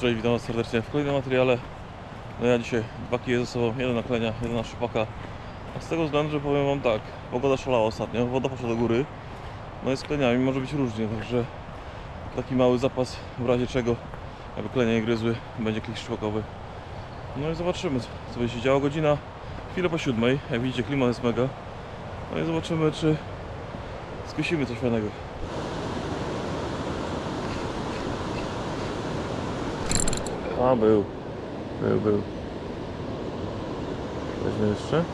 Cześć, witam Was serdecznie w kolejnym materiale. No ja dzisiaj dwa kije ze sobą, jeden na klenia, jeden na szpaka. A z tego względu, że powiem Wam tak, pogoda szalała ostatnio, woda poszła do góry. No i z kleniami może być różnie, także taki mały zapas w razie czego, aby klenia nie gryzły, będzie klik szpakowy. No i zobaczymy, co będzie się działo. Godzina chwilę po siódmej, jak widzicie klimat jest mega. No i zobaczymy, czy skusimy coś fajnego. A, był. Był, był. Weźmy jeszcze.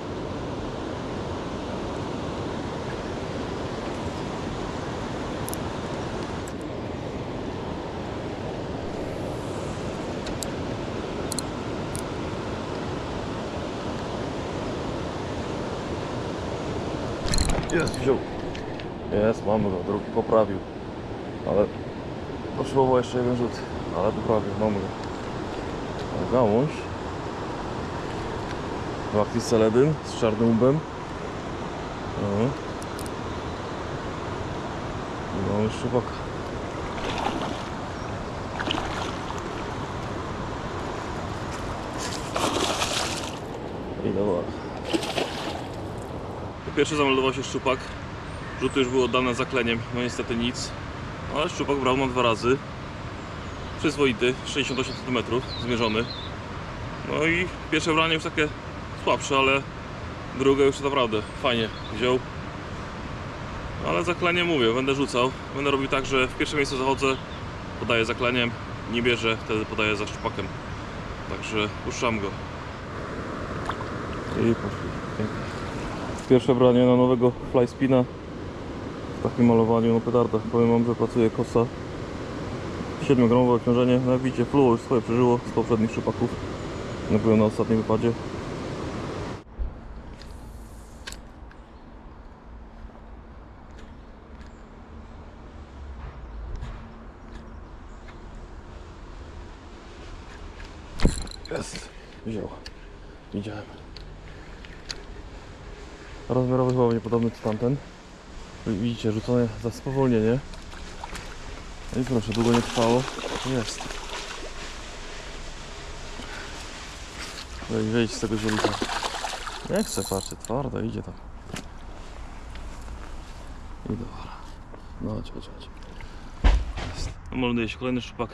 Jest, wziął. Jest, mamy go, drugi poprawił. Ale potrzebował jeszcze jeden rzut. Ale poprawił, mamy go. Gałąź. Wakti Seledyn z czarnym łbem. No. I mamy szczupaka. I dobra. Pierwszy zameldował się szczupak. Rzuty już były oddane zakleniem, no niestety nic. Ale szczupak brał na dwa razy przyzwoity, 68 cm zmierzony. No i pierwsze branie już takie słabsze, ale drugie już naprawdę fajnie wziął. Ale zaklenie mówię, będę rzucał. Będę robił tak, że w pierwsze miejsce zachodzę, podaję zakleniem, nie bierze, wtedy podaję za szczupakiem. Także puszczam go. I poszli. Pierwsze branie na nowego fly spina w takim malowaniu, no petarda. Powiem wam, że pracuje kosa 7-gramowe obciążenie. No jak widzicie, fluo już swoje przeżyło z poprzednich przypadków. No byłem na ostatnim wypadzie. Jest. Wziął. Widziałem. Rozmiarowy chyba będzie podobny do tamten. Widzicie, rzucone za spowolnienie. I proszę, długo nie trwało. Jest. I wyjść z tego zielika. Nie chcę, patrzcie, twarda, idzie tam. I dobra. No chodź, chodź. Jest. Melduje się kolejny szczupak.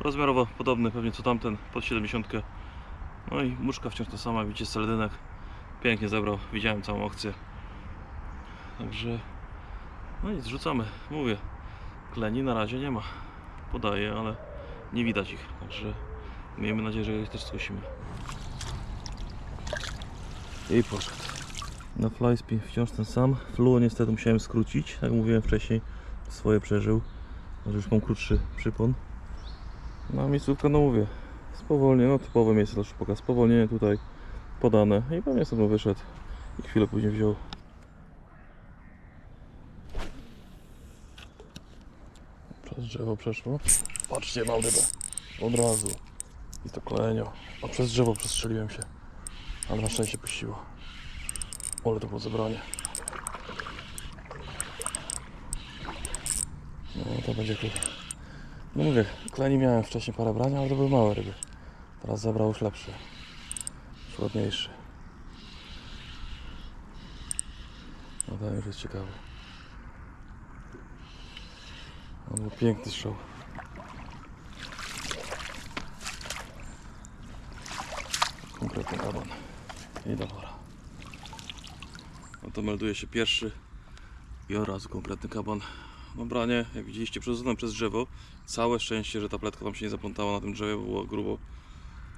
Rozmiarowo podobny pewnie co tamten, pod 70. No i muszka wciąż ta sama, widzicie, seledynek. Pięknie zebrał, widziałem całą akcję. Także, no nic, rzucamy, mówię. Kleni na razie nie ma. Podaję, ale nie widać ich. Także miejmy nadzieję, że ich też skosimy. I poszedł. Na flyspin wciąż ten sam. Fluo niestety musiałem skrócić, jak mówiłem wcześniej. Swoje przeżył. Może już mam krótszy przypon. No a miejscówka, no mówię, spowolnienie, no typowe miejsce dla szpaka. Spowolnienie tutaj podane i pewnie sobie wyszedł i chwilę później wziął. Przez drzewo przeszło. Patrzcie, mam rybę. Od razu. I to kolenio. A przez drzewo przestrzeliłem się. Ale na szczęście puściło. Ale to było zebranie. No to będzie chyba. No mówię, kleni miałem wcześniej parę brania, ale to były małe ryby. Teraz zabrał już lepszy. Już ładniejszy. No ten już jest ciekawy. Był piękny strzał. Konkretny kaban. I dobra. No to melduje się pierwszy i od razu konkretny kaban. No branie, jak widzieliście, przerzucone przez drzewo. Całe szczęście, że ta pletka tam się nie zaplątała na tym drzewie, bo było grubo.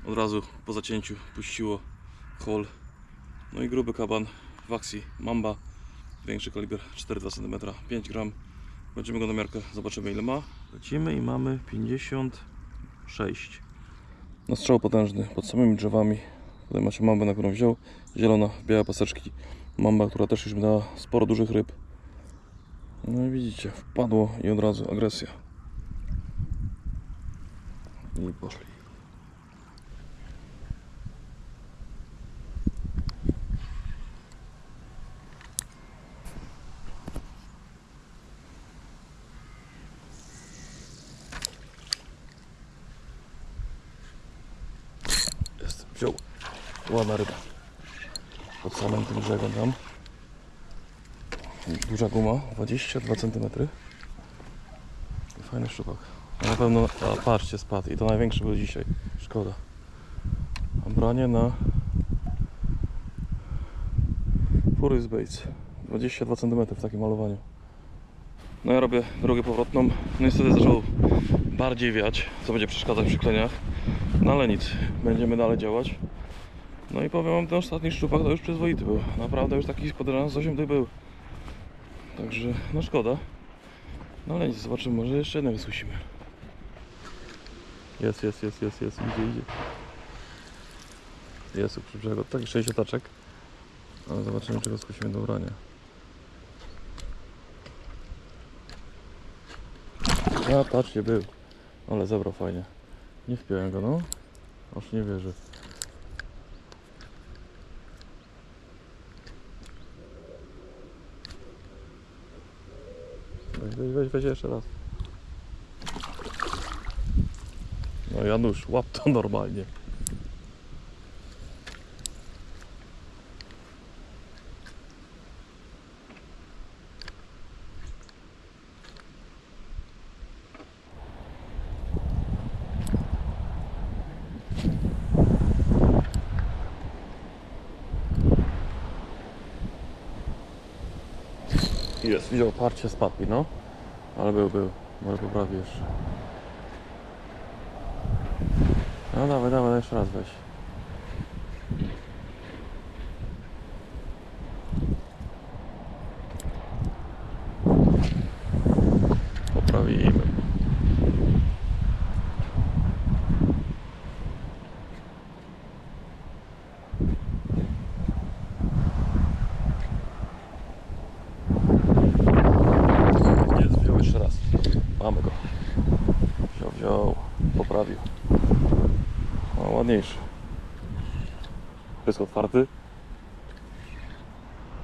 Od razu po zacięciu puściło hol. No i gruby kaban w akcji Mamba. Większy kaliber 4,2 cm, 5 gram. Będziemy go na miarkę, zobaczymy ile ma. Lecimy i mamy 56. No strzał potężny, pod samymi drzewami. Tutaj macie mambę, na którą wziął. Zielona, białe paseczki. Mamba, która też już mi dała sporo dużych ryb. No i widzicie, wpadło i od razu agresja. I poszli. Ładna ryba. Pod samym tym brzegiem tam. Duża guma, 22 cm. Fajny szczupak. Na pewno, a patrzcie, spadł i to największy był dzisiaj. Szkoda. A branie na Furious Baits. 22 cm w takim malowaniu. No ja robię drogę powrotną. No niestety zaczął bardziej wiać, co będzie przeszkadzać przy kleniach. No ale nic, będziemy dalej działać. No i powiem wam, ten ostatni szczupak to już przyzwoity był. Naprawdę już taki podejrzany z 8 tych był. Także, no szkoda. No ale nic, zobaczymy, może jeszcze jednego skusimy. Jest, jest, jest, jest, jest, idzie, idzie. Jest przy brzegu, taki 60 taczek. Ale zobaczymy, czego skusimy do brania. A, patrzcie, był. Ale zebrał fajnie. Nie wpiąłem go, no. Aż nie wierzę. Weź, weź, weź, weź jeszcze raz. No Janusz, łap to normalnie. Jest, widział parcie spadł mi, no. Ale był, był. Może poprawię jeszcze. No dawaj, dawaj, jeszcze raz weź. Poprawimy. Jest, wziął jeszcze raz. Mamy go. Wziął, wziął. Poprawił. No, ładniejszy. Pysk otwarty.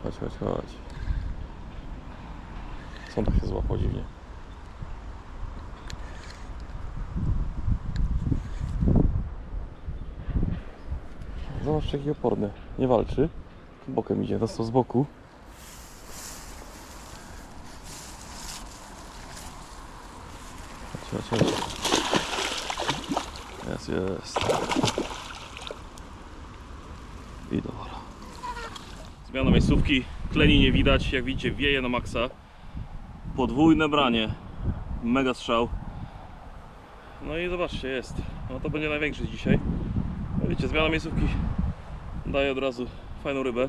Chodź, chodź, chodź. Tak się złapał dziwnie? Zobacz jaki oporny. Nie walczy. Bokiem idzie, dostał z boku. Chodź, chodź, chodź. Jest. I dobra. Zmiana miejscówki. Kleni nie widać. Jak widzicie, wieje na maksa. Podwójne branie. Mega strzał. No i zobaczcie, jest. No to będzie największy dzisiaj. No wiecie, zmiana miejscówki daje od razu fajną rybę.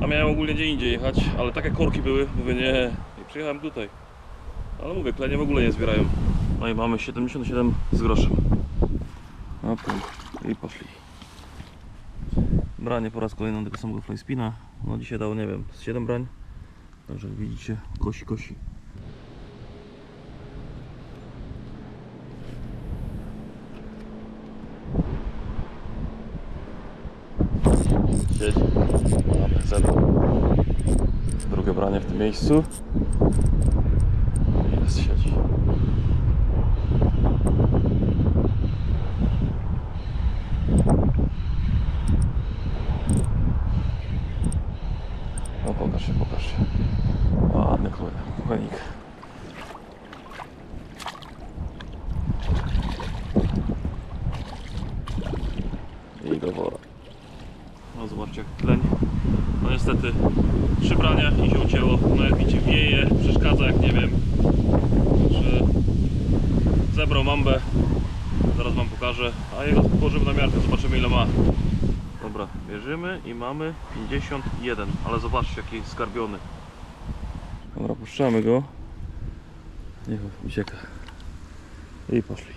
A miałem ogólnie gdzie indziej jechać, ale takie korki były, mówię nie. I przyjechałem tutaj. Ale mówię, klenie w ogóle nie zbierają. No i mamy 77 z groszem. To i poszli. Branie po raz kolejny na tego samego flyspina. No dzisiaj dało, nie wiem, z 7 brań. Także widzicie, kosi, kosi. Siedzi. Mamy zero. Drugie branie w tym miejscu. Jest, siedzi. No pokaż się, pokaż się. Ładny kochanik. I do wora. No zobaczcie jak tleń. No niestety i się ucięło. No jak widzicie wieje, przeszkadza jak nie wiem. Że zebrał mambę. Zaraz wam pokażę. A jego położymy na miarkę, zobaczymy ile ma. Dobra, bierzemy i mamy 51, ale zobaczcie jaki skarbiony. Dobra, puszczamy go. Niech ucieka. I poszli.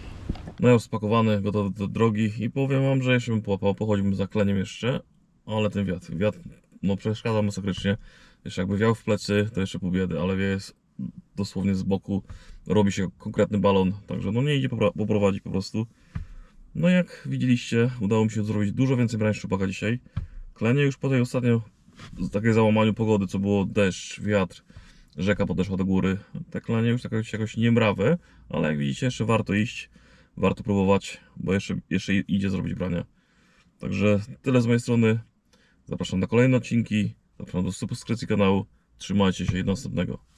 No już spakowany, gotowy do drogi i powiem wam, że jeszcze bym połapał, pochodziłbym za kleniem jeszcze, ale ten wiatr, wiatr no przeszkadza masakrycznie. Jeszcze jakby wiał w plecy, to jeszcze pół biedy, ale wie jest dosłownie z boku, robi się konkretny balon, także no nie idzie poprowadzić po prostu. No jak widzieliście, udało mi się zrobić dużo więcej brań szczupaka dzisiaj. Klenie już po tej ostatnio, takiej załamaniu pogody, co było deszcz, wiatr, rzeka podeszła do góry. Te klenie już jakoś, jakoś niemrawe, ale jak widzicie jeszcze warto iść, warto próbować, bo jeszcze, jeszcze idzie zrobić brania. Także tyle z mojej strony. Zapraszam na kolejne odcinki. Zapraszam do subskrypcji kanału. Trzymajcie się i do następnego.